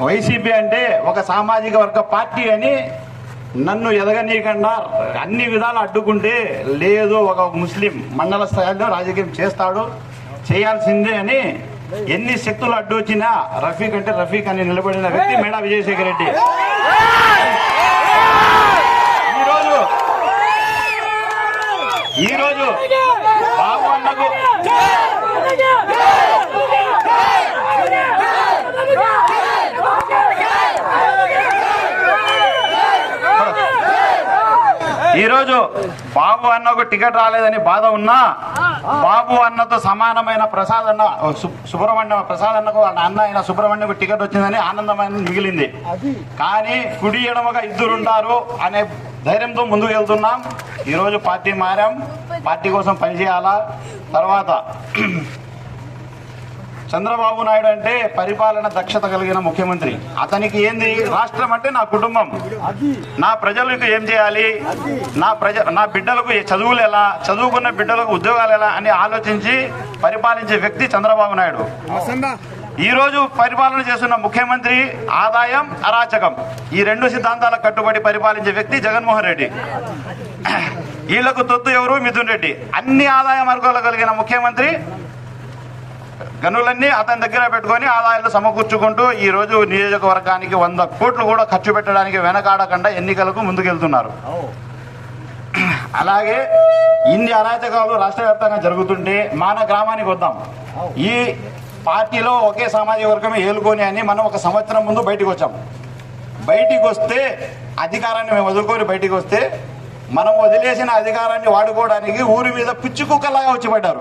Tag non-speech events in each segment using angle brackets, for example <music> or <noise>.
YCP అంటే ఒక సామాజిక వర్గ పార్టీ అని నన్ను ఎదగనీయకుండా అన్ని విధాలు అడ్డుకుంటే లేదు ఒక ముస్లిం మండల స్థాయిలో రాజకీయం చేస్తాడు చేయాల్సిందే అని ఎన్ని శక్తులు అడ్డు వచ్చినా రఫీక్ అంటే రఫీక్ అని నిలబడిన వ్యక్తి మేడా విజయశేఖర రెడ్డి. ఈరోజు ఈరోజు బాబు అన్నకు ఈరోజు బాబు అన్నకు టికెట్ రాలేదని బాధ ఉన్నా బాబు అన్నతో సమానమైన ప్రసాద్ అన్న సు- సుబ్రహ్మణ్యం ప్రసాద్ అన్నకు అన్న ఆయన సుబ్రహ్మణ్యకు టికెట్ వచ్చిందని ఆనందమైన మిగిలింది. కానీ కుడి ఎడమగా ఇద్దరుంటారు అనే ధైర్యంతో ముందుకు వెళ్తున్నాం. ఈరోజు పార్టీ మారాం. పార్టీ కోసం పనిచేయాలా తర్వాత చంద్రబాబు నాయుడు అంటే పరిపాలన దక్షత కలిగిన ముఖ్యమంత్రి. అతనికి ఏంది? రాష్ట్రం అంటే నా కుటుంబం. నా ప్రజలకు ఏం చేయాలి? నా ప్రజ నా బిడ్డలకు చదువులు ఎలా? చదువుకున్న బిడ్డలకు ఉద్యోగాలు ఎలా? అని ఆలోచించి పరిపాలించే వ్యక్తి చంద్రబాబు నాయుడు. ఈ రోజు పరిపాలన చేస్తున్న ముఖ్యమంత్రి ఆదాయం అరాచకం. ఈ రెండు సిద్ధాంతాలకు కట్టుబడి పరిపాలించే వ్యక్తి జగన్మోహన్ రెడ్డి. <clears throat> వీళ్ళకు తొత్తు ఎవరు? మిథున్ రెడ్డి. అన్ని ఆదాయ మార్గాలు కలిగిన ముఖ్యమంత్రి గనులన్నీ అతని దగ్గర పెట్టుకొని ఆదాయాలు సమకూర్చుకుంటూ ఈ రోజు నియోజకవర్గానికి వంద కోట్లు కూడా ఖర్చు పెట్టడానికి వెనకాడకుండా ఎన్నికలకు ముందుకెళ్తున్నారు. <clears throat> అలాగే ఇన్ని అరాచకాలు రాష్ట్ర వ్యాప్తంగా జరుగుతుంటే మన గ్రామానికి వద్దాం. ఈ పార్టీలో ఒకే సామాజిక వర్గమే ఏలుకొని అని మనం ఒక సంవత్సరం ముందు బయటికి వచ్చాం. బయటికి వస్తే అధికారాన్ని మేము వదులుకొని బయటికి వస్తే మనం వదిలేసిన అధికారాన్ని వాడుకోవడానికి ఊరి మీద పిచ్చి కుక్కలాగా వచ్చి పడ్డారు?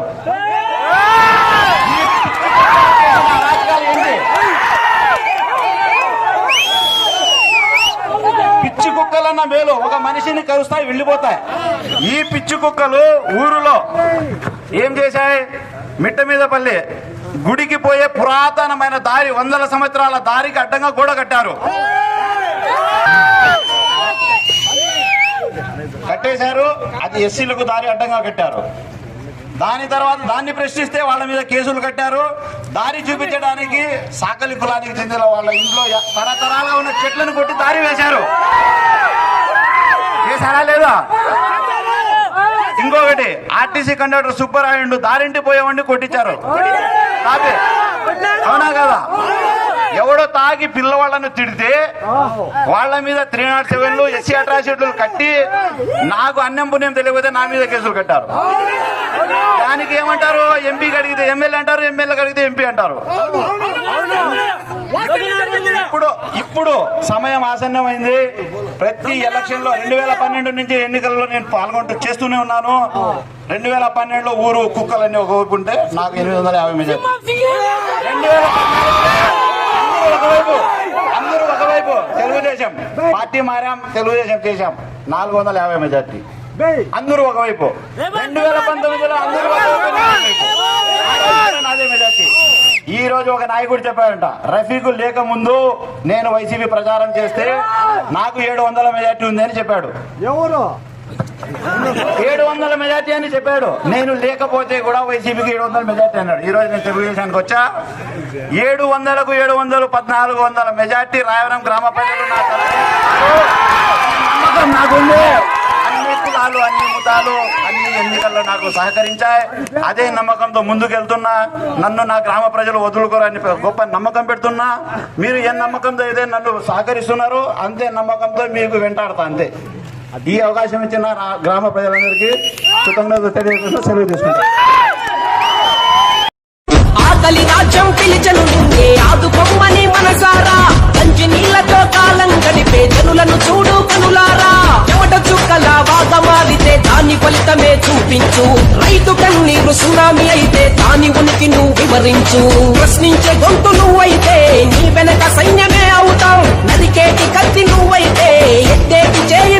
పిచ్చి కుక్కలన్న మేలు. ఒక మనిషిని కలుస్తాయి వెళ్ళిపోతాయి. ఈ పిచ్చి కుక్కలు ఊరిలో ఏం చేశాయి? మిట్ట మీద పల్లి. గుడికి పోయే పురాతనమైన దారి వందల సంవత్సరాల దారికి అడ్డంగా గోడ కట్టారు. కట్టేశారు. అది ఎస్సీలకు దారి అడ్డంగా కట్టారు. దాని తర్వాత దాన్ని ప్రశ్నిస్తే వాళ్ళ మీద కేసులు కట్టారు. దారి చూపించడానికి సాకలి కులానికి చెందిన వాళ్ళ ఇంట్లో తరతరాలుగా ఉన్న చెట్లను కొట్టి దారి వేశారు. వేశారా లేదా? ఇంకొకటి ఆర్టీసీ కండక్టర్ సుబ్బరాయుడు దారింటి పోయేవాడిని కొట్టించారు. అవునా కదా? ఎవడో తాగి పిల్లవాళ్ళను తిడితే వాళ్ళ మీద త్రీ నాట్ సెవెన్లు ఎస్సీ అట్రాసిటీలు కట్టి నాకు అన్నం పుణ్యం తెలియకపోతే నా మీద కేసులు కట్టారు. దానికి ఏమంటారు? ఎంపీ అడిగితే ఎమ్మెల్యే అంటారు ఎమ్మెల్యే అడిగితే ఎంపీ అంటారు. ఇప్పుడు ఇప్పుడు సమయం ఆసన్నమైంది. ప్రతి ఎలక్షన్లో రెండు వేల పన్నెండు నుంచి ఎన్నికల్లో నేను పాల్గొంటూ చేస్తూనే ఉన్నాను. రెండు వేల పన్నెండులో ఊరు కుక్కలన్నీ ఒకవైపు ఉంటే నాకు ఎనిమిది వందల యాభై మీద. రెండు వేల అందరూ ఒకవైపు. అందరూ ఒకవైపు. తెలుగుదేశం. పార్టీ మారాం తెలుగుదేశం చేశాం. నాలుగు వందల యాభై మెజార్టీ. అందరూ ఒకవైపు. రెండు వేల పంతొమ్మిదిలో అందరూ. నాదే మెజార్టీ. ఈ రోజు ఒక నాయకుడు చెప్పాడంట రఫీకు లేక ముందు నేను వైసీపీ ప్రచారం చేస్తే నాకు ఏడు వందల మెజార్టీ ఉంది అని చెప్పాడు. ఎవరు? ఏడు వందల మెజార్టీ అని చెప్పాడు. నేను లేకపోతే కూడా వైసీపీకి ఏడు వందల మెజార్టీ అన్నాడు. ఈ రోజు నేను తెలుగుదేశానికి వచ్చా. ఏడు వందలకు ఏడు వందలు పద్నాలుగు వందల మెజార్టీ రాయవరం గ్రామ ప్రజలు నాకు నమ్మకం నాకుంది అన్ని కులాలు అన్ని ముఠాలు అన్ని ఎన్నికల్లో నాకు సహకరించాయి. అదే నమ్మకంతో ముందుకెళ్తున్నా. నన్ను నా గ్రామ ప్రజలు వదులుకోరని గొప్ప నమ్మకం పెడుతున్నా. మీరు ఏ నమ్మకంతో అయితే నన్ను సహకరిస్తున్నారో అంతే నమ్మకంతో మీకు వెంటాడతా అంతే. ఈ అవకాశం ఇచ్చిన గ్రామ ప్రజలందరికీ కృతజ్ఞత తెలియజేస్తూ సెలవు తీసుకుంటాను ఆకలి రాజ్యం పిలిచను నిన్నే ఆదుకొమ్మని మనసారా. కంచి నీళ్ళతో కాలం గడిపే జనులను చూడు కనులారా. చెమట చుక్కల వాగ మారితే దాని ఫలితమే చూపించు. రైతు కన్నీరు సునామి అయితే దాని ఉనికి నువ్వు వివరించు. ప్రశ్నించే గొంతు నువ్వైతే నీ వెనక సైన్యమే అవుతాం. నరికేటి కత్తి నువ్వైతే ఎత్తేటి చేయి